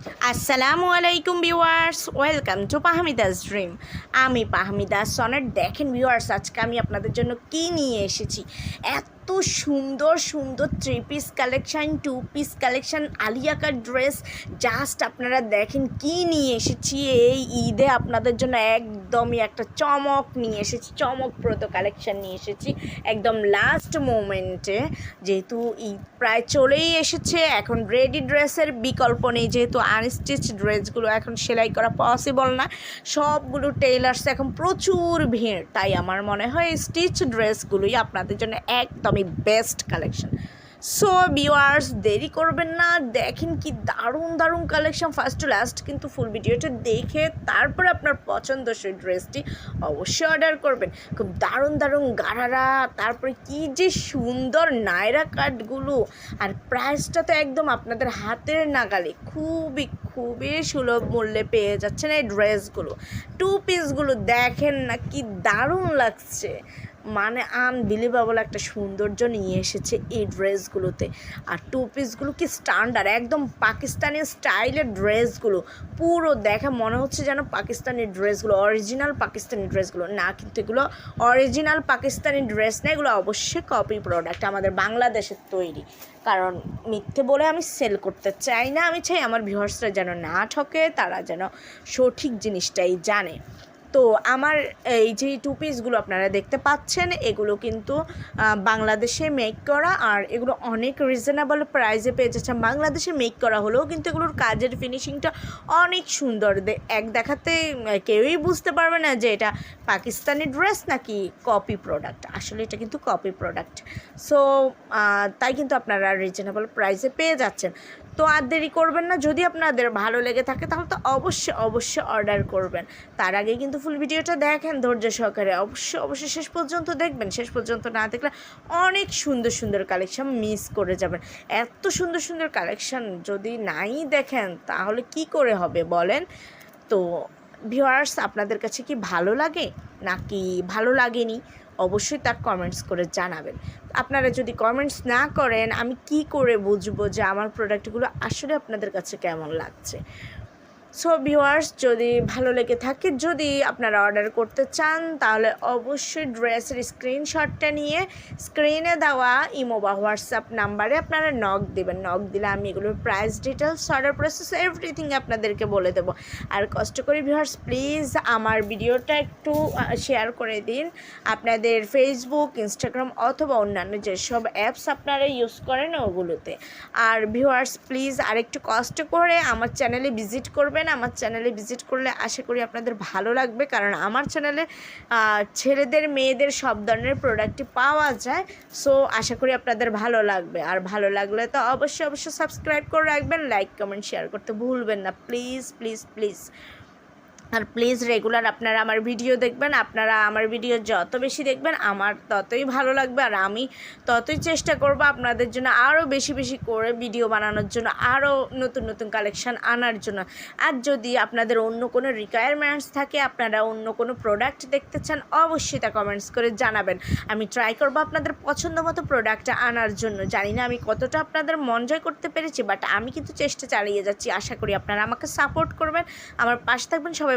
আসসালামু আলাইকুম viewers, welcome to Fahmida's dream. আমি পাহমিদাস সনেট দেখেন ভিউয়ার্স, আজকে আমি আপনাদের জন্য কি নিয়ে এসেছি? এত সুন্দর সুন্দর three piece collection two piece collection আলিয়াকার dress just আপনারা দেখেন কি নিয়ে এসেছি। এই ঈদে আপনাদের জন্য একদমই একটা চমক নিয়ে এসেছি, চমকপ্রদ কালেকশান নিয়ে এসেছি। একদম লাস্ট মোমেন্টে যেহেতু ঈদ প্রায় চলেই এসেছে, এখন রেডি ড্রেসের বিকল্প নেই, যেহেতু আনস্টিচ ড্রেসগুলো এখন সেলাই করা পসিবল না। সবগুলো টেইলার্স এখন প্রচুর ভিড়, তাই আমার মনে হয় স্টিচ ড্রেসগুলোই আপনাদের জন্য একদমই বেস্ট কালেকশন সো ভিউয়ার্স দেরি করবেন না। দেখেন কি দারুণ দারুণ কালেকশন ফার্স্ট টু লাস্ট কিন্তু ফুল ভিডিওটা দেখে তারপর আপনার পছন্দ পছন্দসই ড্রেসটি অবশ্যই অর্ডার করবেন। খুব দারুণ দারুণ গাড়ারা তারপরে কি যে সুন্দর নায়রা কাটগুলো আর প্রাইসটা তো একদম আপনাদের হাতের নাগালে। খুবই খুবই সুলভ মূল্যে পেয়ে যাচ্ছেন এই ড্রেসগুলো টু পিসগুলো দেখেন না কি দারুণ লাগছে। মানে আনবিলিভেবল একটা সৌন্দর্য নিয়ে এসেছে এই ড্রেসগুলোতে। আর টু পিসগুলো কি স্ট্যান্ডার্ড একদম পাকিস্তানি স্টাইলের ড্রেসগুলো। পুরো দেখে মনে হচ্ছে যেন পাকিস্তানি ড্রেসগুলো অরিজিনাল পাকিস্তানি ড্রেসগুলো। না, কিন্তু এগুলো অরিজিনাল পাকিস্তানি ড্রেস না, এগুলো অবশ্যই কপি প্রোডাক্ট আমাদের বাংলাদেশের তৈরি। কারণ মিথ্যে বলে আমি সেল করতে চাই না, আমি চাই আমার ভিউয়ার্সরা যেন না ঠকে, তারা যেন সঠিক জিনিসটাই জানে। তো আমার এই যে টু পিসগুলো আপনারা দেখতে পাচ্ছেন, এগুলো কিন্তু বাংলাদেশে মেক করা আর এগুলো অনেক রিজনেবল প্রাইসে পেয়ে যাচ্ছে। বাংলাদেশে মেক করা হলেও কিন্তু এগুলোর কাজের ফিনিশিংটা অনেক সুন্দর। এক দেখাতে কেউই বুঝতে পারবে না যে এটা পাকিস্তানি ড্রেস নাকি কপি প্রোডাক্ট আসলে এটা কিন্তু কপি প্রোডাক্ট সো তাই কিন্তু আপনারা রিজনেবল প্রাইসে পেয়ে যাচ্ছেন। তো আর দেরি করবেন না। যদি আপনাদের ভালো লেগে থাকে, তাহলে তো অবশ্যই অবশ্যই অর্ডার করবেন। তার আগে কিন্তু ফুল ভিডিওটা দেখেন ধৈর্য সহকারে। অবশ্যই অবশ্যই শেষ পর্যন্ত দেখবেন। শেষ পর্যন্ত না দেখলে অনেক সুন্দর সুন্দর কালেকশন মিস করে যাবেন। এত সুন্দর সুন্দর কালেকশন যদি নাই দেখেন, তাহলে কি করে হবে বলেন? তো ভিউয়ার্স আপনাদের কাছে কি ভালো লাগে? নাকি ভালো লাগেনি? অবশ্যই তা কমেন্টস করে জানাবেন। আপনারা যদি কমেন্টস না করেন, আমি কি করে বুঝব যে আমার প্রোডাক্টগুলো আসলে আপনাদের কাছে কেমন লাগছে? সো ভিউয়ার্স যদি ভালো লেগে থাকে, যদি আপনারা অর্ডার করতে চান, তাহলে অবশ্যই ড্রেসের স্ক্রিনশটটা নিয়ে স্ক্রিনে দেওয়া ইমো বা হোয়াটসঅ্যাপ নাম্বারে আপনারা নক দেবেন। নক দিলে আমি এগুলোর price details order process everything আপনাদেরকে বলে দেবো। আর কষ্ট করে ভিউয়ার্স প্লিজ আমার ভিডিওটা একটু শেয়ার করে দিন। আপনাদের ফেসবুক ইনস্টাগ্রাম অথবা অন্যান্য যেসব অ্যাপস আপনারা ইউজ করেন, ওগুলোতে। আর ভিউয়ার্স প্লিজ আরেকটু কষ্ট করে আমার চ্যানেলে ভিজিট করবেন। আমার চ্যানেলে ভিজিট করলে আশা করি আপনাদের ভালো লাগবে। কারণ আমার চ্যানেলে ছেলেদের, মেয়েদের সব ধরনের প্রোডাক্টই পাওয়া যায়। সো আশা করি আপনাদের ভালো লাগবে। আর ভালো লাগলে তো অবশ্যই অবশ্যই সাবস্ক্রাইব করে রাখবেন লাইক কমেন্ট শেয়ার করতে ভুলবেন না। প্লিজ প্লিজ প্লিজ আর প্লিজ রেগুলার আপনারা আমার ভিডিও দেখবেন, আপনারা আমার ভিডিও যত বেশি দেখবেন, আমার ততই ভালো লাগবে। আর আমি ততই চেষ্টা করব আপনাদের জন্য আরও বেশি বেশি করে ভিডিও বানানোর জন্য আরও নতুন নতুন কালেকশান আনার জন্য। আর যদি আপনাদের অন্য কোনো রিকোয়ারমেন্টস থাকে, আপনারা অন্য কোনো প্রোডাক্ট দেখতে চান, অবশ্যই তা কমেন্টস করে জানাবেন। আমি ট্রাই করব আপনাদের পছন্দ মতো প্রোডাক্টটা আনার জন্য। জানি না আমি কতটা আপনাদের মন জয় করতে পেরেছি বাট আমি কিন্তু চেষ্টা চালিয়ে যাচ্ছি। আশা করি আপনারা আমাকে সাপোর্ট করবেন। আমার পাশে থাকবেন সবাই